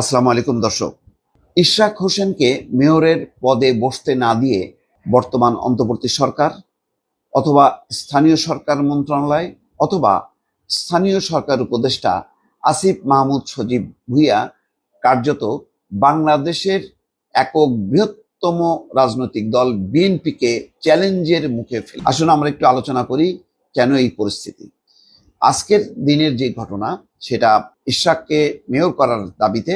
আসসালামু আলাইকুম, দর্শক। ইশরাক হোসেনকে মেয়রের পদে বসতে না দিয়ে বর্তমান অন্তর্বর্তী সরকার অথবা স্থানীয় সরকার মন্ত্রণালয় অথবা স্থানীয় সরকার উপদেষ্টা আসিফ মাহমুদ সজীব ভুইয়া কার্যত বাংলাদেশের একক বৃহত্তম রাজনৈতিক দল বিএনপিকে চ্যালেঞ্জের মুখে ফেলে। আসুন আমরা একটু আলোচনা করি, কেন এই পরিস্থিতি? আজকের দিনের যে ঘটনা, সেটা ইশরাককে মেয়র করার দাবিতে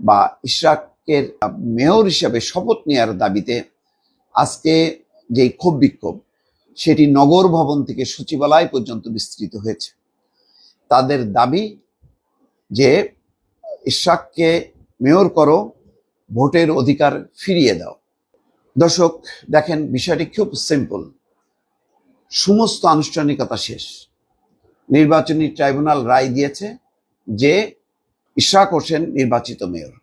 বা ইশরাকের মেয়র হিসাবে শপথ নেওয়ার দাবিতে আজকে যে ক্ষোভ বিক্ষোভ, সেটি নগর ভবন থেকে সচিবালয় পর্যন্ত বিস্তৃত হয়েছে। তাদের দাবি যে ইশরাককে মেয়র করো, ভোটের অধিকার ফিরিয়ে দাও। দর্শক, দেখেন, বিষয়টি খুব সিম্পল সমস্ত আনুষ্ঠানিকতা শেষ। নির্বাচনী ট্রাইব্যুনাল রায় দিয়েছে যে ইশরাক হোসেন নির্বাচিত মেয়র।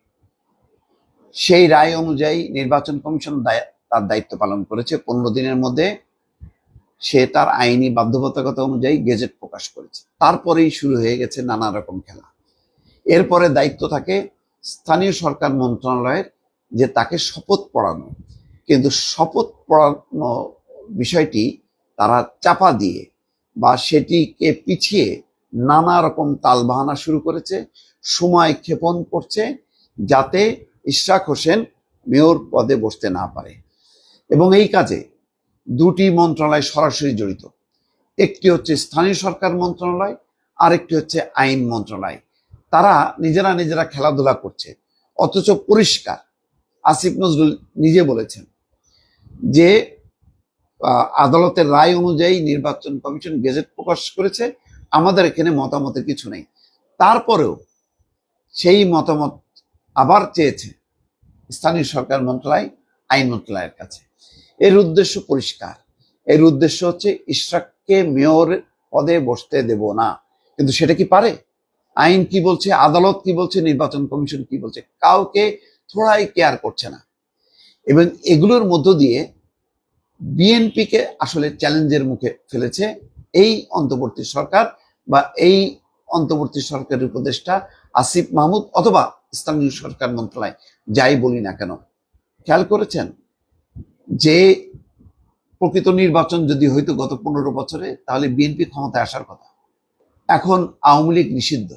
সেই রায় অনুযায়ী নির্বাচন কমিশন তার দায়িত্ব পালন করেছে। পনেরো দিনের মধ্যে সে তার আইনি বাধ্যবাধকতা অনুযায়ী গেজেট প্রকাশ করেছে। তারপরেই শুরু হয়ে গেছে নানা রকম খেলা। এরপরে দায়িত্ব থাকে স্থানীয় সরকার মন্ত্রণালয়ের যে তাকে শপথ পড়ানো। কিন্তু শপথ পড়ানো বিষয়টি তারা চাপা দিয়ে বা সেটিকে পিছিয়ে নানা রকম তালবাহানা শুরু করেছে, সময় ক্ষেপণ করছে যাতে ইশরাক হোসেন মেয়র পদে বসতে না পারে। এবং এই কাজে দুটি মন্ত্রণালয় সরাসরি জড়িত। একটি হচ্ছে স্থানীয় সরকার মন্ত্রণালয়, আরেকটি হচ্ছে আইন মন্ত্রণালয়। তারা নিজেরা নিজেরা খেলাধুলা করছে, অথচ পরিষ্কার। আসিফ নজরুল নিজে বলেছেন যে আদালতের রায় অনুযায়ী নির্বাচন কমিশন গেজেট প্রকাশ করেছে আমাদের এখানে মতামতের কিছু নেই। তারপরেও সেই মতামত আবার চেয়েছে স্থানীয় সরকার মন্ত্রণালয়, আইন মন্ত্রণালয়ের কাছে। এর উদ্দেশ্য পরিষ্কার। এর উদ্দেশ্য হচ্ছে ইশরাককে মেয়র পদে বসতে দেব না। কিন্তু সেটা কি পারে? আইন কি বলছে? আদালত কি বলছে? নির্বাচন কমিশন কি বলছে? কাউকে থোড়াই কেয়ার করছে না। এবং এগুলোর মধ্য দিয়ে বিএনপিকে আসলে চ্যালেঞ্জের মুখে ফেলেছে এই অন্তর্বর্তী সরকার। বা এই অন্তর্বর্তী সরকারের উপদেষ্টা আসিফ মাহমুদ অথবা স্থানীয় সরকার মন্ত্রণালয়, যাই বলি না কেন। খেয়াল করেছেন? যে প্রকৃত নির্বাচন যদি হইতো গত পনেরো বছরে, তাহলে বিএনপি ক্ষমতায় আসার কথা। এখন আওয়ামী লীগ নিষিদ্ধ।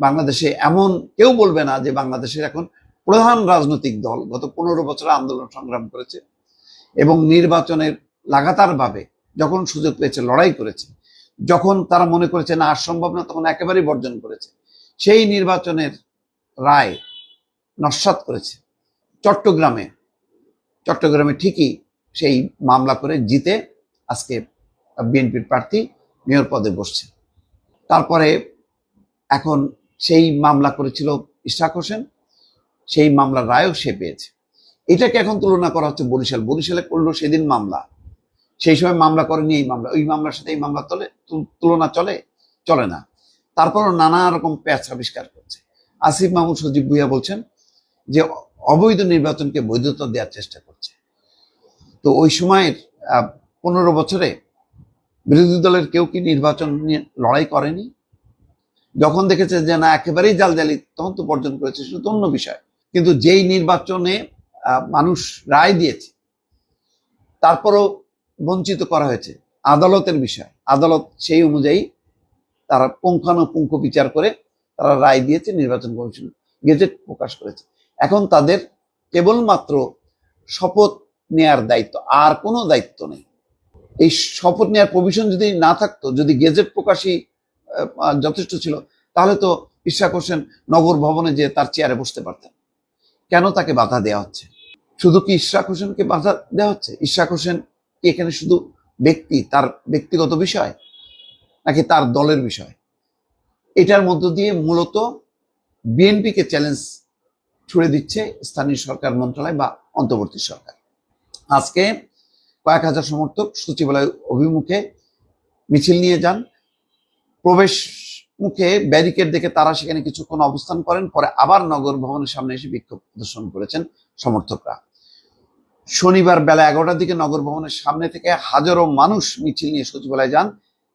বাংলাদেশে এমন কেউ বলবে না যে বাংলাদেশের এখন প্রধান রাজনৈতিক দল গত পনেরো বছর আন্দোলন সংগ্রাম করেছে এবং নির্বাচনের লাগাতারভাবে যখন সুযোগ পেয়েছে, লড়াই করেছে যখন তারা মনে করেছে, না, আর সম্ভব না, তখন একেবারেই বর্জন করেছে। সেই নির্বাচনের রায় নস্বাত করেছে। চট্টগ্রামে চট্টগ্রামে ঠিকই সেই মামলা করে জিতে আজকে বিএনপির প্রার্থী মেয়র পদে বসছে। তারপরে এখন সেই মামলা করেছিল ইশাক হোসেন। সেই মামলার রায়ও সে পেয়েছে। এটাকে এখন তুলনা করা হচ্ছে বরিশাল। বরিশালে করল সেদিন মামলা। সেই সময় মামলা করেনি এই মামলা, ওই মামলার সাথে এই মামলা তলে, তুলনা চলে চলে না। তারপরও নানা রকম প্যাচ আবিষ্কার করছে। আসিফ মাহমুদ সজীব ভুইয়া বলছেন যে, অবৈধ নির্বাচনকে বৈধতা দেওয়ার চেষ্টা করছে। তো ওই সময়ের পনেরো বছরে বিরোধী দলের কেউ কি নির্বাচন নিয়ে লড়াই করেনি? যখন দেখেছে যে না, একেবারেই জালজালি তখন তো বর্জন করেছে, সেটা অন্য বিষয়। কিন্তু যেই নির্বাচনে মানুষ রায় দিয়েছে, তারপরও বঞ্চিত করা হয়েছে। আদালতের বিষয়। আদালত সেই অনুযায়ী তারা পুঙ্খানুপুঙ্খ বিচার করে তারা রায় দিয়েছে, নির্বাচন কমিশন গেজেট প্রকাশ করেছে। এখন তাদের কেবলমাত্র শপথ নেয়ার দায়িত্ব, আর কোনো দায়িত্ব নেই। এই শপথ নেওয়ার প্রভিশন যদি না থাকতো, যদি গেজেট প্রকাশই যথেষ্ট ছিল, তাহলে তো ইশাক হোসেন নগর ভবনে যে তার চেয়ারে বসতে পারতেন। কেন তাকে বাধা দেওয়া হচ্ছে? শুধু কি ইশরাক হোসেনকে বাধা দেওয়া হচ্ছে? ইশরাক হোসেন কি এখানে শুধু ব্যক্তি, তার ব্যক্তিগত বিষয় নাকি তার দলের বিষয়? এটার মধ্য দিয়ে মূলত বিএনপিকে চ্যালেঞ্জ ছুড়ে দিচ্ছে স্থানীয় সরকার মন্ত্রণালয় বা অন্তর্বর্তী সরকার। আজকে কয়েক হাজার সমর্থক সচিবালয় অভিমুখে মিছিল নিয়ে যান। প্রবেশ মুখে ব্যারিকেড দেখে তারা সেখানে কিছুক্ষণ অবস্থান করেন, পরে আবার নগর ভবনের সামনে এসে বিক্ষোভ প্রদর্শন করেছেন সমর্থকরা। শনিবার বেলা এগারোটার দিকে নগর ভবনের সামনে থেকে হাজারো মানুষ মিছিল নিয়ে সচিবালয়ে যান।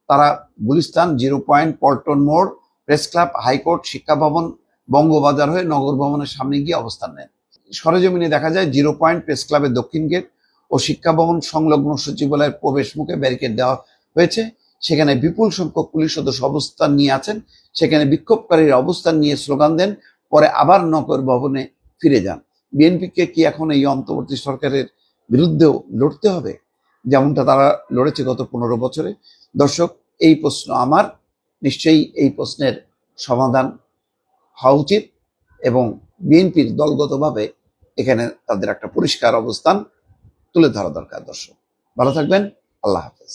তারা গুলিস্তান জিরো পয়েন্ট পল্টন মোড়, প্রেস ক্লাব, হাইকোর্ট, শিক্ষা ভবন, বঙ্গবাজার হয়ে নগর ভবনের সামনে গিয়ে অবস্থান নেন। সরেজমিনে দেখা যায় জিরো পয়েন্ট প্রেস ক্লাবের দক্ষিণ গেট ও শিক্ষা ভবন সংলগ্ন সচিবালয়ের প্রবেশ মুখে ব্যারিকেড দেওয়া হয়েছে। সেখানে বিপুল সংখ্যক পুলিশ সদস্য অবস্থান নিয়ে আছেন। সেখানে বিক্ষোভকারীরা অবস্থান নিয়ে স্লোগান দেন, পরে আবার নগর ভবনে ফিরে যান। বিএনপিকে কি এখন এই অন্তর্বর্তী সরকারের বিরুদ্ধেও লড়তে হবে? যেমনটা তারা লড়েছে গত পনেরো বছরে। দর্শক, এই প্রশ্ন আমার। নিশ্চয়ই এই প্রশ্নের সমাধান হওয়া উচিত এবং বিএনপির দলগতভাবে এখানে তাদের একটা পরিষ্কার অবস্থান তুলে ধরা দরকার দর্শক। ভালো থাকবেন। আল্লাহ হাফেজ।